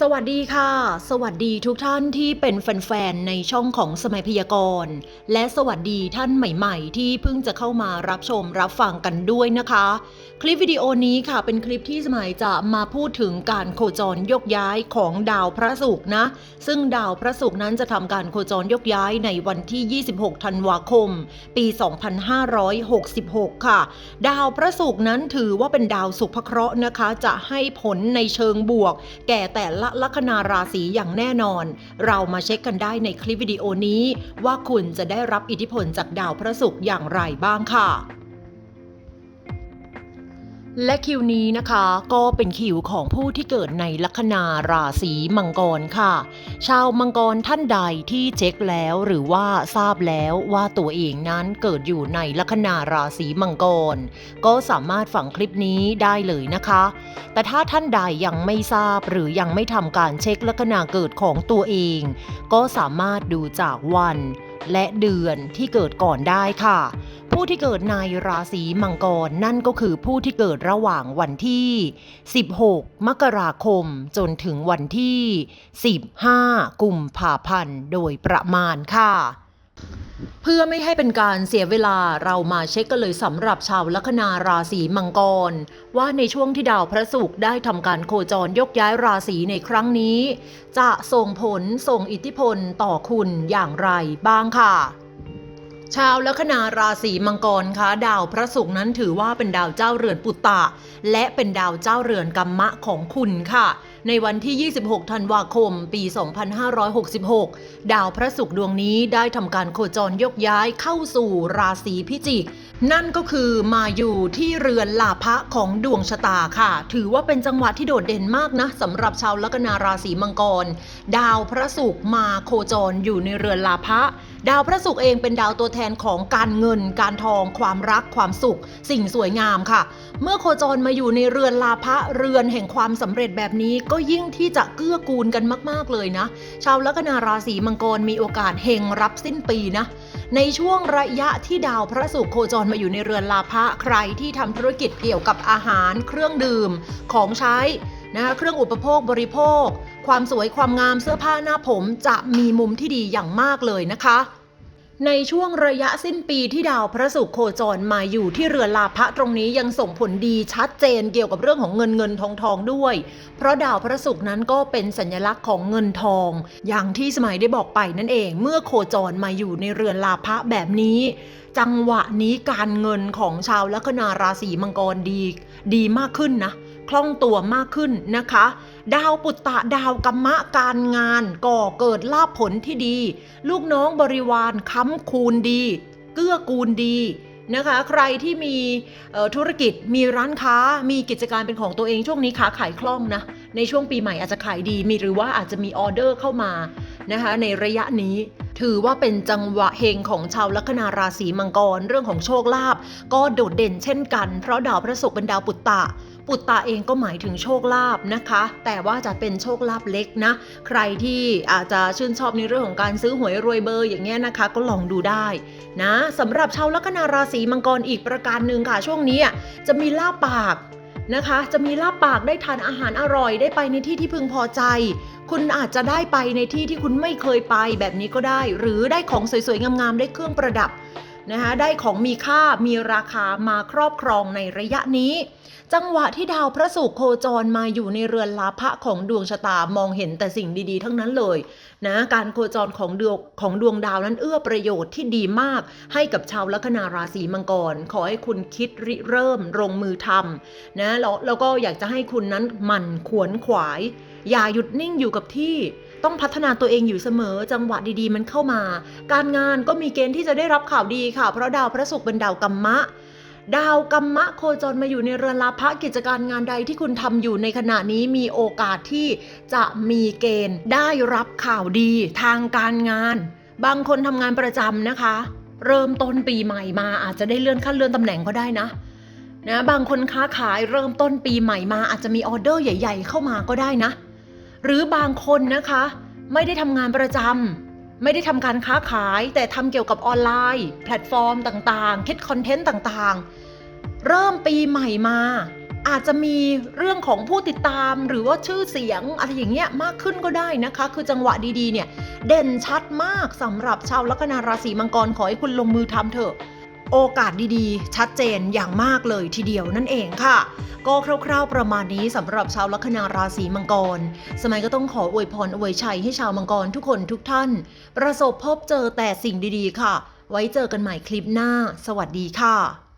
สวัสดีค่ะ สวัสดีทุกท่านที่เป็นแฟนๆ ในช่องของสมัยพยากรณ์ และสวัสดีท่านใหม่ๆ ที่เพิ่งจะเข้ามารับชมรับฟังกันด้วยนะคะ คลิปวิดีโอนี้ค่ะเป็นคลิปที่สมัยจะมาพูดถึงการโคจรยกย้ายของดาวพระศุกร์นะ ซึ่งดาวพระศุกร์นั้นจะทำการโคจรยกย้ายในวันที่ 26 ธันวาคม ปี 2566 ค่ะ ดาวพระศุกร์นั้นถือว่าเป็นดาวสุภเคราะห์นะคะ จะให้ผลในเชิงบวก แก่แต่ละลัคนาราศีอย่างแน่นอน เรามาเช็คกันได้ในคลิปวิดีโอนี้ ว่าคุณจะได้รับอิทธิพลจากดาวพระศุกร์อย่างไรบ้างค่ะ และคิวนี้นะคะก็เป็นคิวของผู้ที่เกิดในลัคนาราศีมังกรค่ะ ชาวมังกรท่านใดที่เช็คแล้วหรือว่าทราบแล้วว่าตัวเองนั้นเกิดอยู่ในลัคนาราศีมังกร ก็สามารถฟังคลิปนี้ได้เลยนะคะ แต่ถ้าท่านใดยังไม่ทราบหรือยังไม่ทำการเช็คลัคนาเกิดของตัวเอง ก็สามารถดูจากวัน และเดือนที่เกิดก่อนได้ค่ะ ผู้ที่เกิดในราศีมังกรนั่นก็คือผู้ที่เกิดระหว่างวันที่ 16 มกราคมจนถึงวันที่ 15 กุมภาพันธ์โดยประมาณค่ะ เพื่อไม่ให้เป็นการเสียเวลาเรามาเช็คกันเลยสำหรับชาวลัคนาราศีมังกร ว่าในช่วงที่ดาวพระศุกร์ได้ทำการโคจรยกย้ายราศีในครั้งนี้ จะส่งผลส่งอิทธิพลต่อคุณอย่างไรบ้างค่ะ ชาวลัคนาราศีมังกรคะดาวพระศุกร์นั้นถือว่าเป็นดาวเจ้าเรือนปุตตะ และเป็นดาวเจ้าเรือนกัมมะของคุณค่ะ ในวันที่ 26 ธันวาคม ปี 2566 ดาวพระศุกร์ดวงนี้ได้ทำการโคจรยกย้ายเข้าสู่ราศีพิจิก นั่นก็คือมาอยู่ที่เรือนลาภะของดวงชะตาค่ะ ถือว่าเป็นจังหวะที่โดดเด่นมากนะสำหรับชาวลัคนาราศีมังกร ดาวพระศุกร์มาโคจรอยู่ในเรือนลาภะ ดาวพระศุกร์เองเป็นดาวตัวแทนของการเงิน การทอง ความรัก ความสุข สิ่งสวยงามค่ะ เมื่อโคจรมาอยู่ในเรือนลาภะเรือนแห่งความสำเร็จแบบนี้ก็ยิ่งที่จะเกื้อกูลกันมาก ๆ เลยนะ ชาวลัคนาราศีมังกรมีโอกาสเฮงรับสิ้นปีนะ ในช่วงระยะที่ดาวพระศุกร์โคจรมาอยู่ในเรือนลาภะใครที่ทำธุรกิจเกี่ยวกับอาหาร เครื่องดื่ม ของใช้นะเครื่องอุปโภคบริโภค ความสวยความงามเสื้อผ้าหน้าผมจะมีมุมที่ดีอย่างมากเลยนะคะ ในช่วงระยะสิ้นปีที่ดาวพระศุกร์โคจรมาอยู่ที่เรือนลาภะตรงนี้ยังส่งผลดีชัดเจนเกี่ยวกับเรื่องของเงินเงินทองทองด้วย เพราะดาวพระศุกร์นั้นก็เป็นสัญลักษณ์ของเงินทอง อย่างที่สมัยได้บอกไปนั่นเอง เมื่อโคจรมาอยู่ในเรือนลาภะแบบนี้จังหวะนี้การเงินของชาวลัคนาราศีมังกรดี ดีมากขึ้นนะ คล่องตัวมากขึ้นนะคะ ดาวปุตตะดาวกัมมะการงาน ก่อเกิดลาภผลที่ดี ลูกน้องบริวารค้ำคูณดี เกื้อกูลดีนะคะ ใครที่มีธุรกิจมีร้านค้ามีกิจการเป็นของตัวเองช่วงนี้ค้าขายคล่องนะในช่วงปีใหม่อาจจะขายดีมีหรือว่าอาจจะมีออเดอร์เข้ามานะคะในระยะนี้ ถือว่าเป็นจังหวะเฮงของชาวลัคนาราศีมังกร เรื่องของโชคลาภก็โดดเด่นเช่นกัน เพราะดาวพระศุกร์เป็นดาวปุตตะ ปุตตะเองก็หมายถึงโชคลาภนะคะ แต่ว่าจะเป็นโชคลาภเล็กนะ ใครที่อาจจะชื่นชอบในเรื่องของการซื้อหวยรวยเบอร์อย่างเงี้ยนะคะ ก็ลองดูได้นะสำหรับชาวลัคนาราศีมังกรอีกประการหนึ่งค่ะช่วงนี้จะมีลาบปาก นะคะ จะมีลาบปากได้ทานอาหารอร่อยได้ไปในที่ที่พึงพอใจ คุณอาจจะได้ไปในที่ที่คุณไม่เคยไปแบบนี้ก็ได้ หรือได้ของสวยๆงามๆได้เครื่องประดับ นะคะได้ของมีค่ามีราคามาครอบครองในระยะนี้ จังหวะที่ดาวพระศุกร์โคจรมาอยู่ในเรือนลาภะของดวงชะตามองเห็นแต่สิ่งดีๆ ทั้งนั้นเลยนะการโคจรของดวงของดวงดาวนั้นเอื้อประโยชน์ที่ดีมาก ให้กับชาวลัคนาราศีมังกร ขอให้คุณคิดริเริ่มลงมือทำนะแล้วแล้วก็อยากจะให้คุณนั้นหมั่นขวนขวาย อย่าหยุดนิ่งอยู่กับที่ ต้องพัฒนาตัวเองอยู่เสมอ จังหวะดีๆ มันเข้ามา การงานก็มีเกณฑ์ที่จะได้รับข่าวดีค่ะ เพราะดาวพระศุกร์เป็นดาวกัมมะ ดาวกัมมะโคจรมาอยู่ในเรือนลาภะกิจการงานใดที่คุณทำอยู่ในขณะนี้มีโอกาสที่จะมีเกณฑ์ได้รับข่าวดีทางการงาน บางคนทำงานประจำนะคะ เริ่มต้นปีใหม่มาอาจจะได้เลื่อนขั้นเลื่อนตำแหน่งก็ได้นะนะบางคนค้าขายเริ่มต้นปีใหม่มาอาจจะมีออเดอร์ใหญ่ ๆ เข้ามาก็ได้นะ หรือบางคนนะคะ ไม่ได้ทำงานประจำไม่ได้ทำการค้าขาย แต่ทำเกี่ยวกับออนไลน์ แพลตฟอร์มต่างๆ คิดคอนเทนต์ต่างๆ เริ่มปีใหม่มา อาจจะมีเรื่องของผู้ติดตามหรือว่าชื่อเสียงอะไรอย่างเงี้ยมากขึ้นก็ได้นะคะ คือจังหวะดีๆเนี่ยเด่นชัดมากสำหรับชาวลัคนาราศีมังกรขอให้คุณลงมือทำเถอะ โอกาสดีๆ ชัดเจนอย่างมากเลยทีเดียวนั่นเองค่ะ ก็คร่าวๆประมาณนี้สำหรับชาวลัคนาราศีมังกร สมัยก็ต้องขออวยพรอวยชัยให้ชาวมังกรทุกคนทุกท่าน ประสบพบเจอแต่สิ่งดีๆ ค่ะ ไว้เจอกันใหม่คลิปหน้า สวัสดีค่ะ